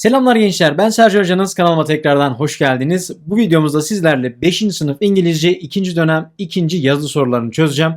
Selamlar gençler ben Sergio Hocanız kanalıma tekrardan hoş geldiniz. Bu videomuzda sizlerle 5. sınıf İngilizce 2. dönem 2. yazılı sorularını çözeceğim.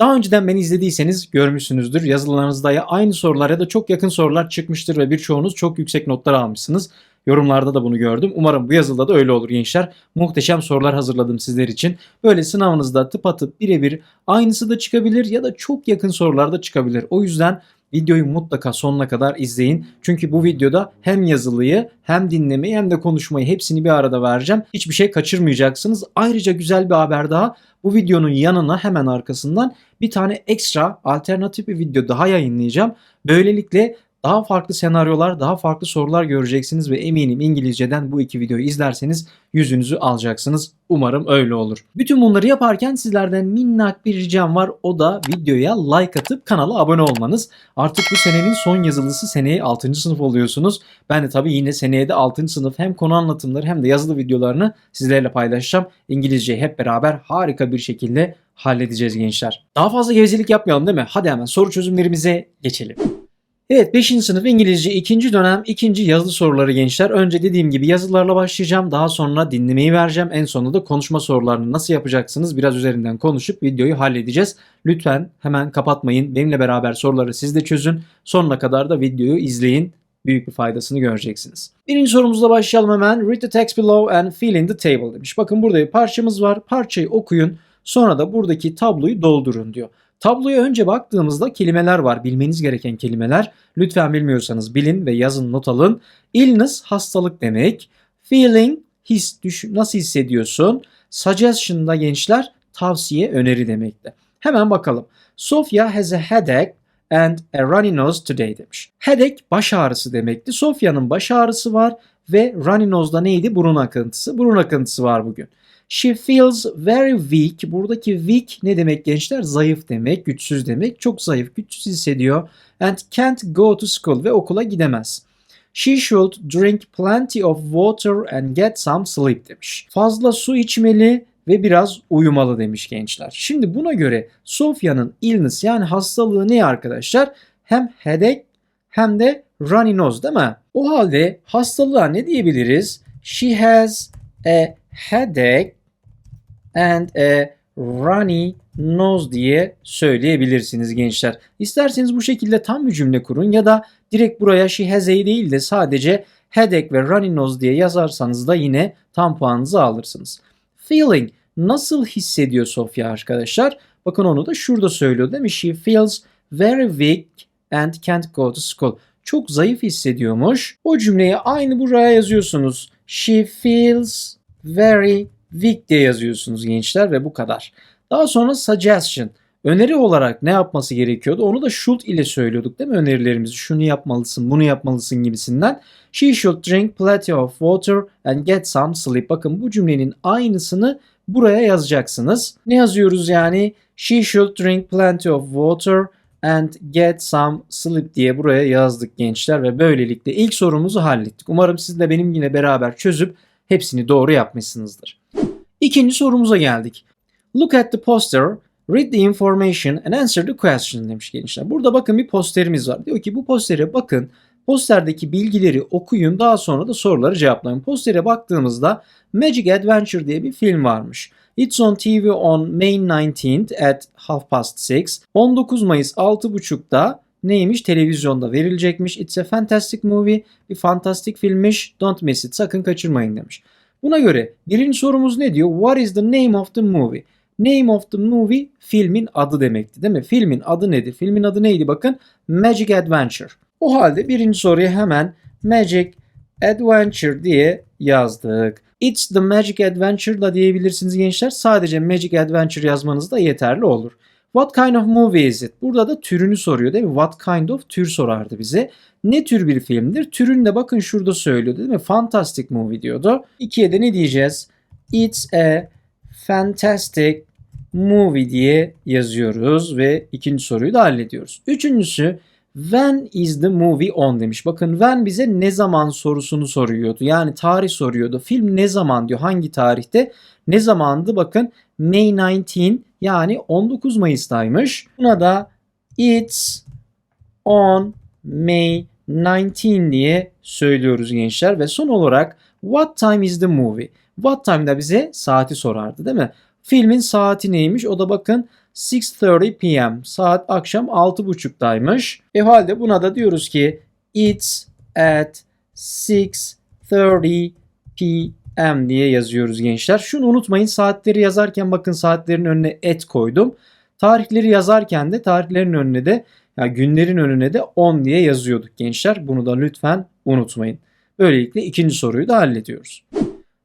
Daha önceden beni izlediyseniz görmüşsünüzdür. Yazılarınızda ya aynı sorular ya da çok yakın sorular çıkmıştır ve birçoğunuz çok yüksek notlar almışsınız. Yorumlarda da bunu gördüm. Umarım bu yazılıda da öyle olur gençler. Muhteşem sorular hazırladım sizler için. Böyle sınavınızda tıpatıp birebir aynısı da çıkabilir ya da çok yakın sorular da çıkabilir. O yüzden Videoyu mutlaka sonuna kadar izleyin. Çünkü bu videoda hem yazılıyı hem dinlemeyi hem de konuşmayı hepsini bir arada vereceğim. Hiçbir şey kaçırmayacaksınız. Ayrıca güzel bir haber daha. Bu videonun yanına hemen arkasından bir tane ekstra alternatif bir video daha yayınlayacağım. Böylelikle daha farklı senaryolar, daha farklı sorular göreceksiniz ve eminim İngilizceden bu iki videoyu izlerseniz yüzünüzü alacaksınız. Umarım öyle olur. Bütün bunları yaparken sizlerden minnak bir ricam var. O da videoya like atıp kanala abone olmanız. Artık bu senenin son yazılısı seneye 6. sınıf oluyorsunuz. Ben de tabii yine seneye de 6. sınıf hem konu anlatımları hem de yazılı videolarını sizlerle paylaşacağım. İngilizceyi hep beraber harika bir şekilde halledeceğiz gençler. Daha fazla gevezelik yapmayalım değil mi? Hadi hemen soru çözümlerimize geçelim. Evet 5. sınıf İngilizce 2. dönem 2. yazılı soruları gençler. Önce dediğim gibi yazılarla başlayacağım. Daha sonra dinlemeyi vereceğim. En sonunda da konuşma sorularını nasıl yapacaksınız biraz üzerinden konuşup videoyu halledeceğiz. Lütfen hemen kapatmayın. Benimle beraber soruları siz de çözün. Sonuna kadar da videoyu izleyin. Büyük bir faydasını göreceksiniz. Birinci sorumuzla başlayalım hemen. Read the text below and fill in the table demiş. Bakın burada bir parçamız var. Parçayı okuyun. Sonra da buradaki tabloyu doldurun diyor. Tabloya önce baktığımızda kelimeler var. Bilmeniz gereken kelimeler. Lütfen bilmiyorsanız bilin ve yazın not alın. Illness hastalık demek. Feeling his düş nasıl hissediyorsun? Suggestion da gençler tavsiye öneri demekti. Hemen bakalım. Sofia has a headache and a runny nose today demiş. Headache baş ağrısı demekti. Sofia'nın baş ağrısı var ve runny nose da neydi? Burun akıntısı. Burun akıntısı var bugün. She feels very weak. Buradaki weak ne demek gençler? Zayıf demek, güçsüz demek. Çok zayıf, güçsüz hissediyor. And can't go to school ve okula gidemez. She should drink plenty of water and get some sleep demiş. Fazla su içmeli ve biraz uyumalı demiş gençler. Şimdi buna göre Sofya'nın illness yani hastalığı ne arkadaşlar? Hem headache hem de runny nose değil mi? O halde hastalığa ne diyebiliriz? She has a headache and a runny nose diye söyleyebilirsiniz gençler. İsterseniz bu şekilde tam bir cümle kurun ya da direkt buraya she has a değil de sadece headache ve runny nose diye yazarsanız da yine tam puanınızı alırsınız. Feeling nasıl hissediyor Sofia arkadaşlar? Bakın onu da şurada söylüyor değil mi? She feels very weak and can't go to school. Çok zayıf hissediyormuş. O cümleyi aynı buraya yazıyorsunuz. She feels very weak diye yazıyorsunuz gençler ve bu kadar. Daha sonra suggestion. Öneri olarak ne yapması gerekiyordu? Onu da should ile söylüyorduk değil mi önerilerimizi? Şunu yapmalısın, bunu yapmalısın gibisinden. She should drink plenty of water and get some sleep. Bakın bu cümlenin aynısını buraya yazacaksınız. Ne yazıyoruz yani? She should drink plenty of water and get some sleep diye buraya yazdık gençler ve böylelikle ilk sorumuzu hallettik. Umarım siz de benim yine beraber çözüp hepsini doğru yapmışsınızdır. İkinci sorumuza geldik. Look at the poster, read the information and answer the question demiş gençler. Burada bakın bir posterimiz var. Diyor ki bu postere bakın. Posterdeki bilgileri okuyun daha sonra da soruları cevaplayın. Postere baktığımızda Magic Adventure diye bir film varmış. It's on TV on May 19th at half past 6. 19 Mayıs 6.30'da neymiş? Televizyonda verilecekmiş. It's a fantastic movie. Bir fantastik filmmiş. Don't miss it. Sakın kaçırmayın demiş. Buna göre birinci sorumuz ne diyor? What is the name of the movie? Name of the movie filmin adı demekti değil mi? Filmin adı nedir? Filmin adı neydi bakın? Magic Adventure. O halde birinci soruya hemen Magic Adventure diye yazdık. It's the Magic Adventure da diyebilirsiniz gençler. Sadece Magic Adventure yazmanız da yeterli olur. What kind of movie is it? Burada da türünü soruyor değil mi? What kind of tür sorardı bize. Ne tür bir filmdir? Türünü de bakın şurada söylüyor değil mi? Fantastic movie diyordu. İkiye de ne diyeceğiz? It's a fantastic movie diye yazıyoruz ve ikinci soruyu da hallediyoruz. Üçüncüsü When is the movie on demiş. Bakın when bize ne zaman sorusunu soruyordu. Yani tarih soruyordu. Film ne zaman diyor. Hangi tarihte? Ne zamandı? Bakın May 19 yani 19 Mayıs'taymış. Buna da it's on May 19 diye söylüyoruz gençler. Ve son olarak what time is the movie? What time'da bize saati sorardı değil mi? Filmin saati neymiş? O da bakın 6.30 p.m. Saat akşam 6.30'daymış. E halde buna da diyoruz ki it's at 6.30 p.m. diye yazıyoruz gençler. Şunu unutmayın saatleri yazarken bakın saatlerin önüne et koydum. Tarihleri yazarken de tarihlerin önüne de ya günlerin önüne de 10 diye yazıyorduk gençler. Bunu da lütfen unutmayın. Böylelikle ikinci soruyu da hallediyoruz.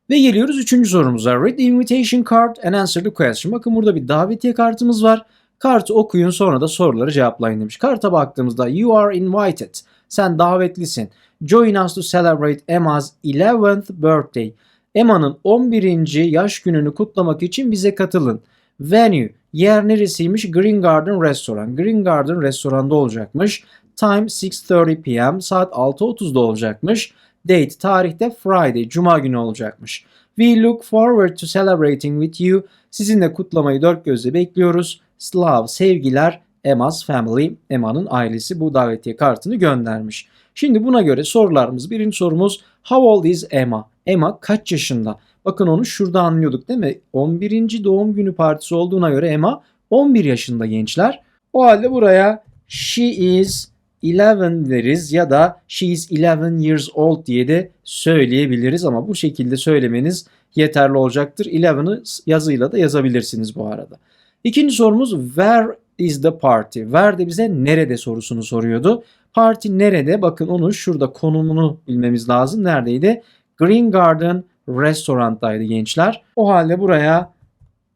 Ve geliyoruz üçüncü sorumuza. Read the invitation card and answer the question. Bakın burada bir davetiye kartımız var. Kartı okuyun sonra da soruları cevaplayın demiş. Karta baktığımızda you are invited. Sen davetlisin. Join us to celebrate Emma's 11th birthday. Emma'nın 11. yaş gününü kutlamak için bize katılın. Venue, yer neresiymiş? Green Garden Restaurant. Green Garden restoranda olacakmış. Time 6.30 p.m. Saat 6.30'da olacakmış. Date, tarihte Friday, Cuma günü olacakmış. We look forward to celebrating with you. Sizinle kutlamayı dört gözle bekliyoruz. Slav, sevgiler, Emma's family, Emma'nın ailesi bu davetiye kartını göndermiş. Şimdi buna göre sorularımız, birinci sorumuz How old is Emma? Emma kaç yaşında? Bakın onu şurada anlıyorduk değil mi? 11. doğum günü partisi olduğuna göre Emma 11 yaşında gençler. O halde buraya she is 11 deriz ya da she is 11 years old diye de söyleyebiliriz ama bu şekilde söylemeniz yeterli olacaktır. 11'ı yazıyla da yazabilirsiniz bu arada. İkinci sorumuz where is the party? Where de bize nerede sorusunu soruyordu. Parti nerede? Bakın onu şurada konumunu bilmemiz lazım. Neredeydi? Green Garden Restaurant'taydı gençler. O halde buraya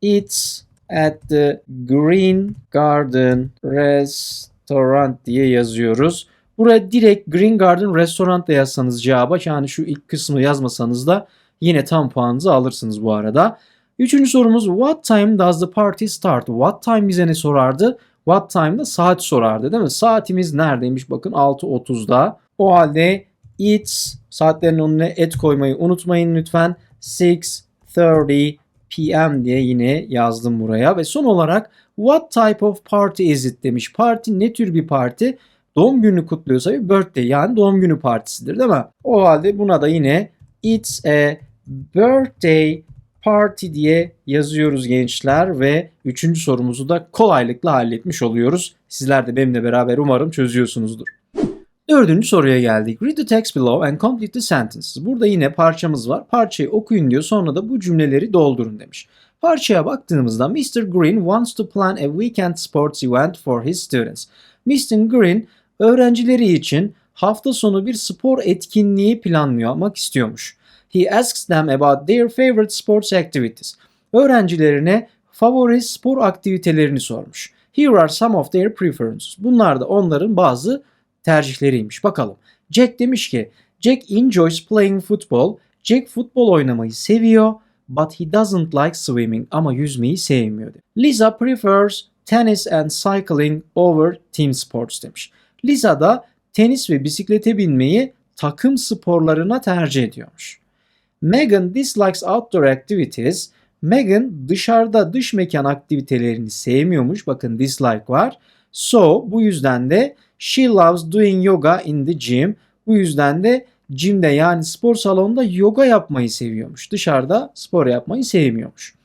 it's at the Green Garden Restaurant diye yazıyoruz. Buraya direkt Green Garden Restaurant da yazsanız cevaba yani şu ilk kısmı yazmasanız da yine tam puanınızı alırsınız bu arada. Üçüncü sorumuz what time does the party start? What time bize ne sorardı? What time'da saat sorardı değil mi? Saatimiz neredeymiş? Bakın 6.30'da. O halde it's saatlerin önüne et koymayı unutmayın lütfen. 6.30 p.m. diye yine yazdım buraya. Ve son olarak what type of party is it demiş. Parti ne tür bir parti? Doğum günü kutluyorsa bir birthday yani doğum günü partisidir değil mi? O halde buna da yine it's a birthday party diye yazıyoruz gençler ve üçüncü sorumuzu da kolaylıkla halletmiş oluyoruz. Sizler de benimle beraber umarım çözüyorsunuzdur. Dördüncü soruya geldik. Read the text below and complete the sentences. Burada yine parçamız var. Parçayı okuyun diyor sonra da bu cümleleri doldurun demiş. Parçaya baktığımızda Mr. Green wants to plan a weekend sports event for his students. Mr. Green öğrencileri için hafta sonu bir spor etkinliği planlamak istiyormuş. He asks them about their favorite sports activities. Öğrencilerine favori spor aktivitelerini sormuş. Here are some of their preferences. Bunlar da onların bazı tercihleriymiş. Bakalım. Jack demiş ki Jack enjoys playing football. Jack futbol oynamayı seviyor but he doesn't like swimming ama yüzmeyi sevmiyor. Lisa prefers tennis and cycling over team sports demiş. Lisa da tenis ve bisiklete binmeyi takım sporlarına tercih ediyormuş. Megan dislikes outdoor activities. Megan dışarıda dış mekan aktivitelerini sevmiyormuş. Bakın dislike var. So bu yüzden de she loves doing yoga in the gym. Bu yüzden de gym'de yani spor salonunda yoga yapmayı seviyormuş. Dışarıda spor yapmayı sevmiyormuş.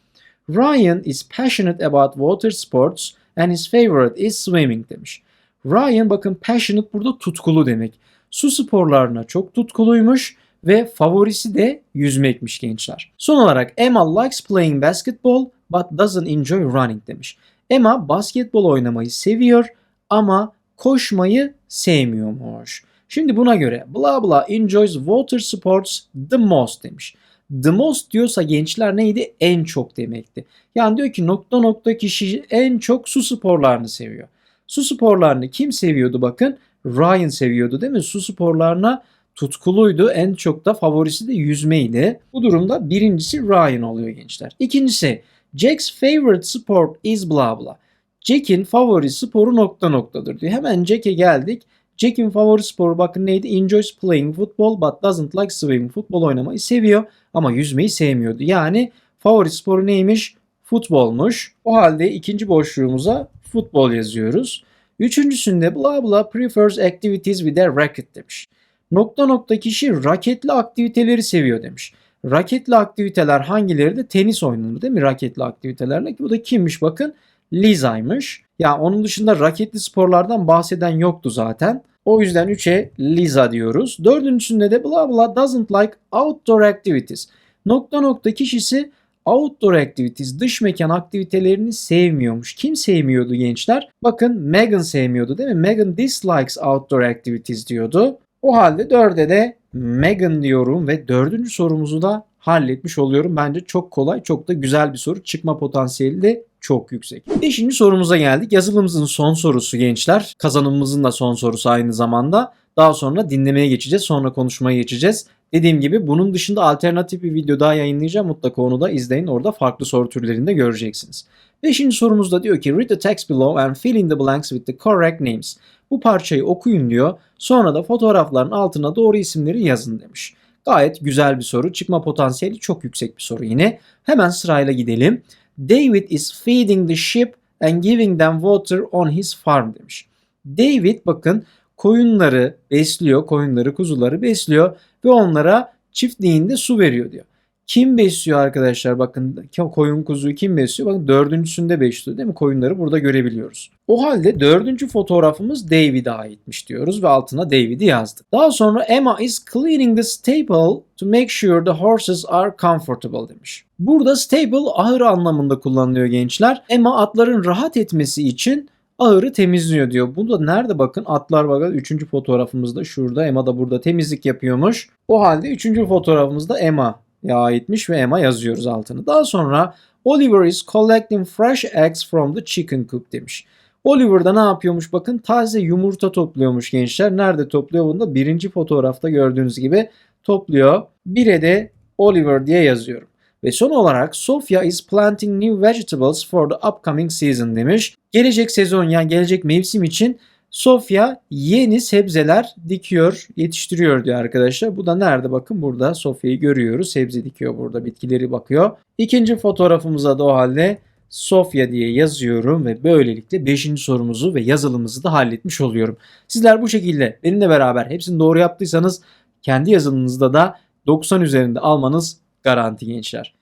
Ryan is passionate about water sports and his favorite is swimming demiş. Ryan bakın passionate burada tutkulu demek. Su sporlarına çok tutkuluymuş ve favorisi de yüzmekmiş gençler. Son olarak Emma likes playing basketball but doesn't enjoy running demiş. Emma basketbol oynamayı seviyor ama koşmayı sevmiyormuş. Şimdi buna göre bla bla enjoys water sports the most demiş. The most diyorsa gençler neydi? En çok demekti. Yani diyor ki nokta nokta kişi en çok su sporlarını seviyor. Su sporlarını kim seviyordu bakın? Ryan seviyordu değil mi? Su sporlarına tutkuluydu. En çok da favorisi de yüzmeydi. Bu durumda birincisi Ryan oluyor gençler. İkincisi Jack's favorite sport is bla bla. Jack'in favori sporu nokta noktadır diyor. Hemen Jack'e geldik. Jack'in favori sporu bakın neydi? Enjoys playing football but doesn't like swimming. Futbol oynamayı seviyor ama yüzmeyi sevmiyordu. Yani favori sporu neymiş? Futbolmuş. O halde ikinci boşluğumuza futbol yazıyoruz. Üçüncüsünde bla bla prefers activities with a racket demiş. Nokta nokta kişi raketli aktiviteleri seviyor demiş. Raketli aktiviteler hangileri de tenis oynanır değil mi raketli aktivitelerle? Bu da kimmiş bakın Liza'ymış. Ya onun dışında raketli sporlardan bahseden yoktu zaten. O yüzden 3'e Liza diyoruz. Dördüncüsünde de bla bla doesn't like outdoor activities. Nokta nokta kişisi outdoor activities, dış mekan aktivitelerini sevmiyormuş. Kim sevmiyordu gençler? Bakın Megan sevmiyordu değil mi? Megan dislikes outdoor activities diyordu. O halde dörde de Megan diyorum ve dördüncü sorumuzu da halletmiş oluyorum. Bence çok kolay, çok da güzel bir soru. Çıkma potansiyeli de çok yüksek. Beşinci sorumuza geldik. Yazılımımızın son sorusu gençler. Kazanımımızın da son sorusu aynı zamanda. Daha sonra dinlemeye geçeceğiz. Sonra konuşmaya geçeceğiz. Dediğim gibi bunun dışında alternatif bir video daha yayınlayacağım. Mutlaka onu da izleyin. Orada farklı soru türlerinde göreceksiniz. Beşinci sorumuzda diyor ki read the text below and fill in the blanks with the correct names. Bu parçayı okuyun diyor. Sonra da fotoğrafların altına doğru isimleri yazın demiş. Gayet güzel bir soru. Çıkma potansiyeli çok yüksek bir soru yine. Hemen sırayla gidelim. David is feeding the sheep and giving them water on his farm demiş. David bakın koyunları besliyor, koyunları, kuzuları besliyor ve onlara çiftliğinde su veriyor diyor. Kim besliyor arkadaşlar? Bakın koyun kuzuyu kim besliyor? Bakın dördüncüsünde besliyor değil mi? Koyunları burada görebiliyoruz. O halde dördüncü fotoğrafımız David'e aitmiş diyoruz ve altına David'i yazdık. Daha sonra Emma is cleaning the stable to make sure the horses are comfortable demiş. Burada stable ahır anlamında kullanılıyor gençler. Emma atların rahat etmesi için ahırı temizliyor diyor. Bu da nerede bakın atlar bakın 3. fotoğrafımızda şurada Emma da burada temizlik yapıyormuş. O halde 3. fotoğrafımızda Emma ya aitmiş ve Emma yazıyoruz altını. Daha sonra Oliver is collecting fresh eggs from the chicken coop demiş. Oliver da ne yapıyormuş bakın taze yumurta topluyormuş gençler. Nerede topluyor bunu da birinci fotoğrafta gördüğünüz gibi topluyor. Bire de Oliver diye yazıyorum. Ve son olarak Sofia is planting new vegetables for the upcoming season demiş. Gelecek sezon yani gelecek mevsim için Sofya yeni sebzeler dikiyor, yetiştiriyor diyor arkadaşlar. Bu da nerede bakın burada Sofya'yı görüyoruz. Sebze dikiyor burada bitkileri bakıyor. İkinci fotoğrafımıza da o halde Sofya diye yazıyorum ve böylelikle 5. sorumuzu ve yazılımımızı da halletmiş oluyorum. Sizler bu şekilde benimle beraber hepsini doğru yaptıysanız kendi yazılımınızda da 90 üzerinde almanız garanti gençler.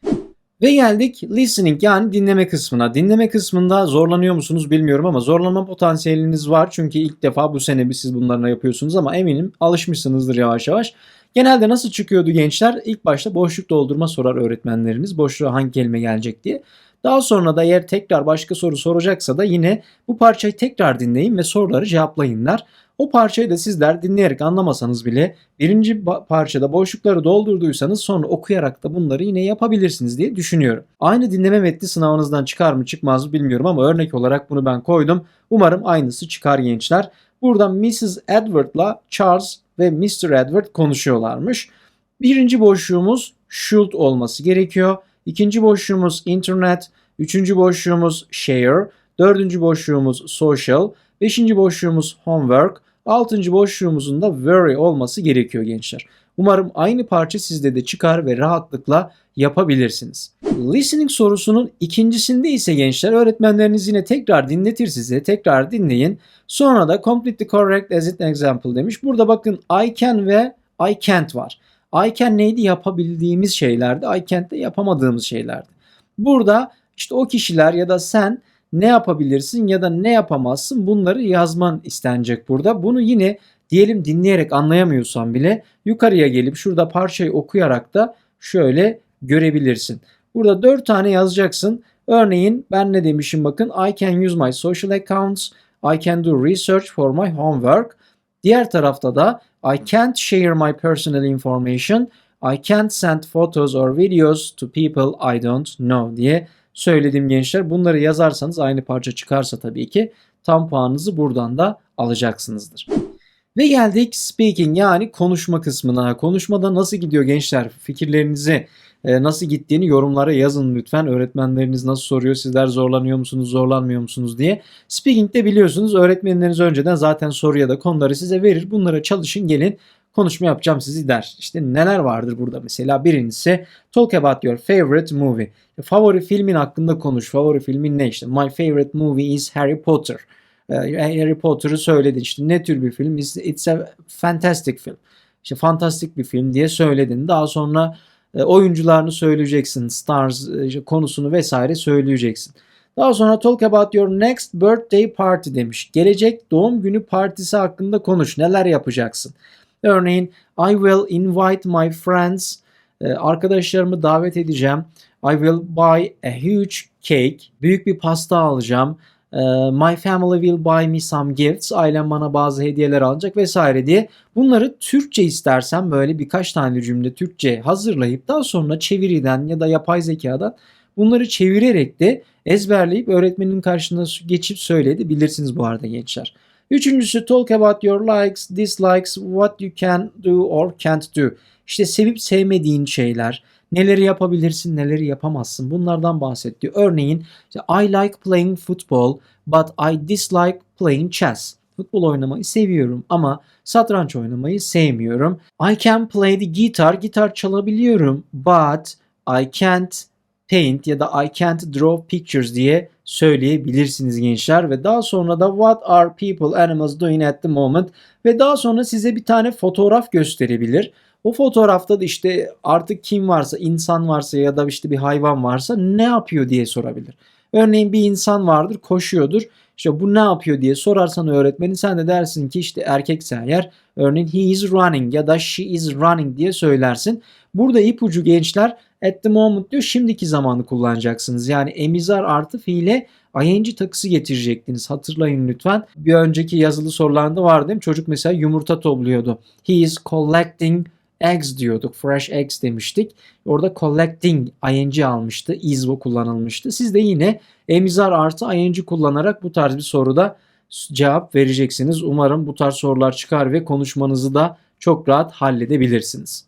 Ve geldik listening yani dinleme kısmına. Dinleme kısmında zorlanıyor musunuz bilmiyorum ama zorlanma potansiyeliniz var. Çünkü ilk defa bu sene bir siz bunlarla yapıyorsunuz ama eminim alışmışsınızdır yavaş yavaş. Genelde nasıl çıkıyordu gençler? İlk başta boşluk doldurma sorar öğretmenleriniz. Boşluğa hangi kelime gelecek diye. Daha sonra da eğer tekrar başka soru soracaksa da yine bu parçayı tekrar dinleyin ve soruları cevaplayınlar. O parçayı da sizler dinleyerek anlamasanız bile birinci parçada boşlukları doldurduysanız sonra okuyarak da bunları yine yapabilirsiniz diye düşünüyorum. Aynı dinleme metni sınavınızdan çıkar mı çıkmaz mı bilmiyorum ama örnek olarak bunu ben koydum. Umarım aynısı çıkar gençler. Burada Mrs. Edward'la Charles ve Mr. Edward konuşuyorlarmış. Birinci boşluğumuz should olması gerekiyor. İkinci boşluğumuz internet. Üçüncü boşluğumuz share. Dördüncü boşluğumuz social. Beşinci boşluğumuz homework. Altıncı boşluğumuzun da very olması gerekiyor gençler. Umarım aynı parça sizde de çıkar ve rahatlıkla yapabilirsiniz. Listening sorusunun ikincisinde ise gençler öğretmenleriniz yine tekrar dinletir size. Tekrar dinleyin. Sonra da completely correct as an example demiş. Burada bakın I can ve I can't var. I can neydi? Yapabildiğimiz şeylerdi. I can't de yapamadığımız şeylerdi. Burada işte o kişiler ya da sen ne yapabilirsin ya da ne yapamazsın bunları yazman istenecek burada. Bunu yine diyelim dinleyerek anlayamıyorsan bile yukarıya gelip şurada parçayı okuyarak da şöyle görebilirsin. Burada 4 tane yazacaksın. Örneğin ben ne demişim bakın I can use my social accounts, I can do research for my homework. Diğer tarafta da I can't share my personal information, I can't send photos or videos to people I don't know diye söyledim gençler. Bunları yazarsanız aynı parça çıkarsa tabii ki tam puanınızı buradan da alacaksınızdır. Ve geldik speaking yani konuşma kısmına. Konuşmada nasıl gidiyor gençler? Fikirlerinizi nasıl gittiğini yorumlara yazın lütfen. Öğretmenleriniz nasıl soruyor? Sizler zorlanıyor musunuz, zorlanmıyor musunuz diye. Speaking'de biliyorsunuz öğretmenleriniz önceden zaten soru ya da konuları size verir. Bunlara çalışın gelin konuşma yapacağım sizi der. İşte neler vardır burada mesela birincisi talk about your favorite movie. Favori filmin hakkında konuş. Favori filmin ne işte? My favorite movie is Harry Potter. E, Harry Potter'ı söyledin. İşte ne tür bir film? It's, a fantastic film. İşte fantastik bir film diye söyledin. Daha sonra e, oyuncularını söyleyeceksin. Stars e, konusunu vesaire söyleyeceksin. Daha sonra talk about your next birthday party demiş. Gelecek doğum günü partisi hakkında konuş. Neler yapacaksın? Örneğin I will invite my friends. Ee, Arkadaşlarımı davet edeceğim. I will buy a huge cake. Büyük bir pasta alacağım. Ee, My family will buy me some gifts. Ailem bana bazı hediyeler alacak vesaire diye. Bunları Türkçe istersen böyle birkaç tane cümle Türkçe hazırlayıp daha sonra çeviriden ya da yapay zekadan bunları çevirerek de ezberleyip öğretmenin karşısına geçip söyleyebilirsiniz bu arada gençler. Üçüncüsü talk about your likes, dislikes, what you can do or can't do. İşte sevip sevmediğin şeyler, neleri yapabilirsin, neleri yapamazsın bunlardan bahset diyor. Örneğin I like playing football but I dislike playing chess. Futbol oynamayı seviyorum ama satranç oynamayı sevmiyorum. I can play the guitar, gitar çalabiliyorum but I can't paint ya da I can't draw pictures diye söyleyebilirsiniz gençler ve daha sonra da what are people animals doing at the moment ve daha sonra size bir tane fotoğraf gösterebilir. O fotoğrafta da işte artık kim varsa insan varsa ya da işte bir hayvan varsa ne yapıyor diye sorabilir. Örneğin bir insan vardır koşuyordur. İşte bu ne yapıyor diye sorarsan öğretmenin sen de dersin ki işte erkeksen eğer örneğin he is running ya da she is running diye söylersin. Burada ipucu gençler at the moment diyor şimdiki zamanı kullanacaksınız. Yani emizar artı fiile ing takısı getirecektiniz. Hatırlayın lütfen. Bir önceki yazılı sorularında vardı değil mi? Çocuk mesela yumurta topluyordu. He is collecting eggs diyorduk. Fresh eggs demiştik. Orada collecting ing almıştı. Is bu kullanılmıştı. Siz de yine emizar artı ing kullanarak bu tarz bir soruda cevap vereceksiniz. Umarım bu tarz sorular çıkar ve konuşmanızı da çok rahat halledebilirsiniz.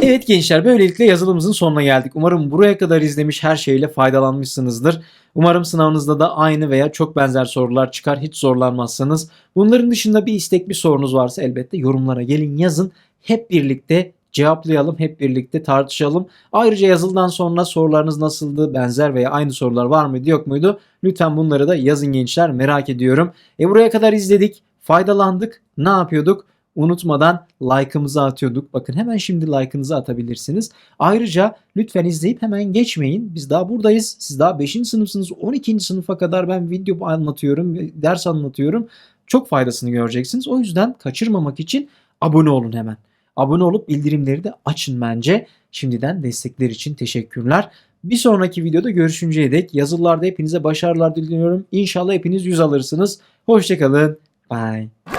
Evet gençler böylelikle yazılımımızın sonuna geldik. Umarım buraya kadar izlemiş her şeyle faydalanmışsınızdır. Umarım sınavınızda da aynı veya çok benzer sorular çıkar. Hiç zorlanmazsanız. Bunların dışında bir istek bir sorunuz varsa elbette yorumlara gelin yazın. Hep birlikte cevaplayalım, hep birlikte tartışalım. Ayrıca yazıldan sonra sorularınız nasıldı, benzer veya aynı sorular var mıydı, yok muydu? Lütfen bunları da yazın gençler, merak ediyorum. E buraya kadar izledik, faydalandık. Ne yapıyorduk? Unutmadan like'ımızı atıyorduk. Bakın hemen şimdi like'ınızı atabilirsiniz. Ayrıca lütfen izleyip hemen geçmeyin. Biz daha buradayız. Siz daha 5. sınıfsınız. 12. sınıfa kadar ben video anlatıyorum, ders anlatıyorum. Çok faydasını göreceksiniz. O yüzden kaçırmamak için abone olun hemen. Abone olup bildirimleri de açın bence. Şimdiden destekler için teşekkürler. Bir sonraki videoda görüşünceye dek yazılarda hepinize başarılar diliyorum. İnşallah hepiniz yüz alırsınız. Hoşçakalın. Bye.